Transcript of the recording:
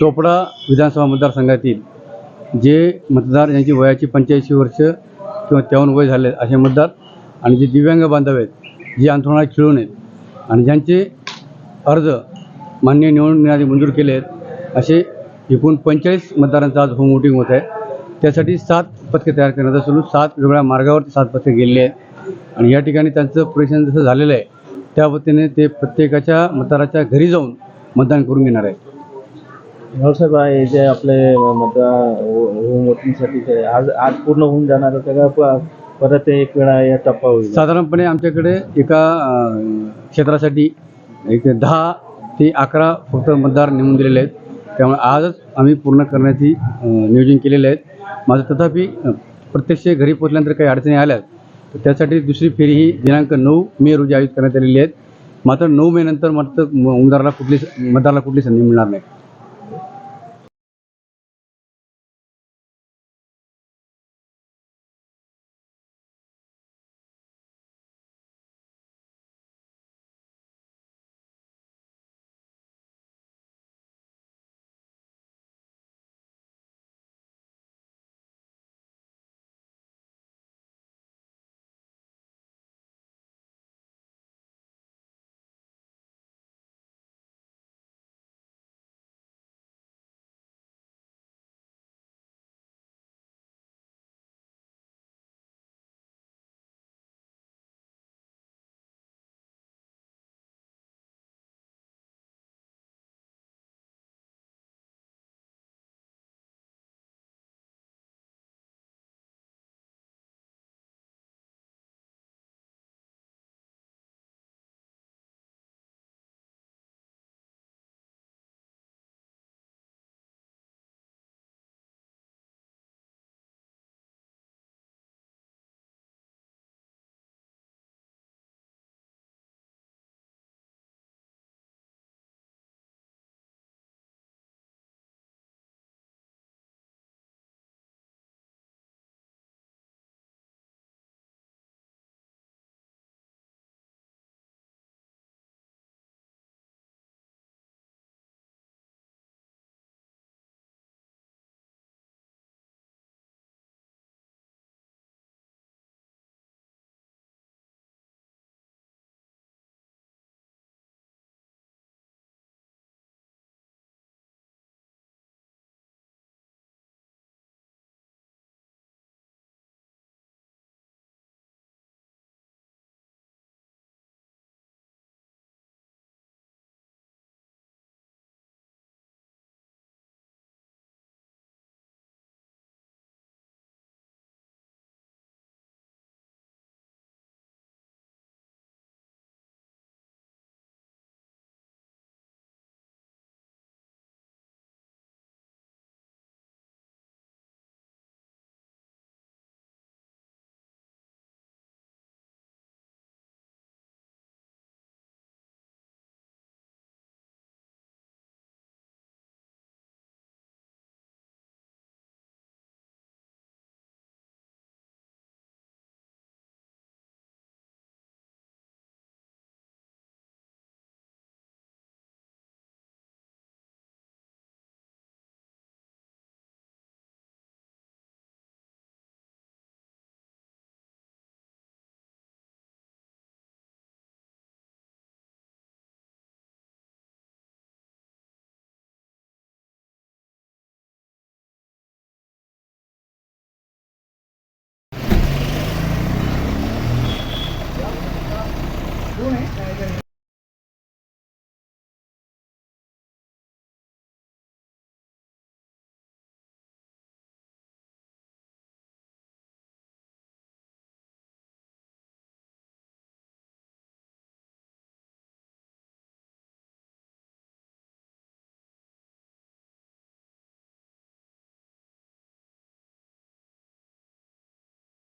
चोपडा विधानसभा मतदारसंघातील जे मतदार यांची वयाची पंच्याऐंशी वर्ष किंवा त्याहून वय झाले असे मतदार आणि जे दिव्यांग बांधव आहेत जे अंथरुणात खिळून आहेत आणि ज्यांचे अर्ज मान्य निवडून आधी मंजूर केले आहेत असे एकूण पंचेचाळीस मतदारांचं आज होम वोटिंग होत आहे. त्यासाठी सात पथके तयार करण्यात असून सात वेगवेगळ्या मार्गावरती सात पथके गेलेली आहेत. आणि या ठिकाणी त्यांचं परीक्षण जसं झालेलं आहे त्या वतीने ते प्रत्येकाच्या मतदाराच्या घरी जाऊन मतदान करून घेणार आहेत. साहेब आहे जे आपले मतदार हो, होम वोटिंगसाठी ते आज आज पूर्ण होऊन जाणार होतं का परत एक वेळा या टप्पा होईल साधारणपणे आमच्याकडे एका क्षेत्रासाठी एक दहा ते अकरा फक्त मतदार नेमून दिलेले आहेत. त्यामुळे आजच आम्ही पूर्ण करण्याची नियोजन केलेले आहेत. माझं तथापि प्रत्यक्ष घरी पोचल्यानंतर काही अडचणी आल्या तर त्यासाठी दुसरी फेरी ही दिनांक नऊ मे रोजी आयोजित करण्यात आलेली आहेत मात्र नऊ मे नंतर मात्र उमदाराला कुठली मतदाराला कुठली संधी मिळणार नाही.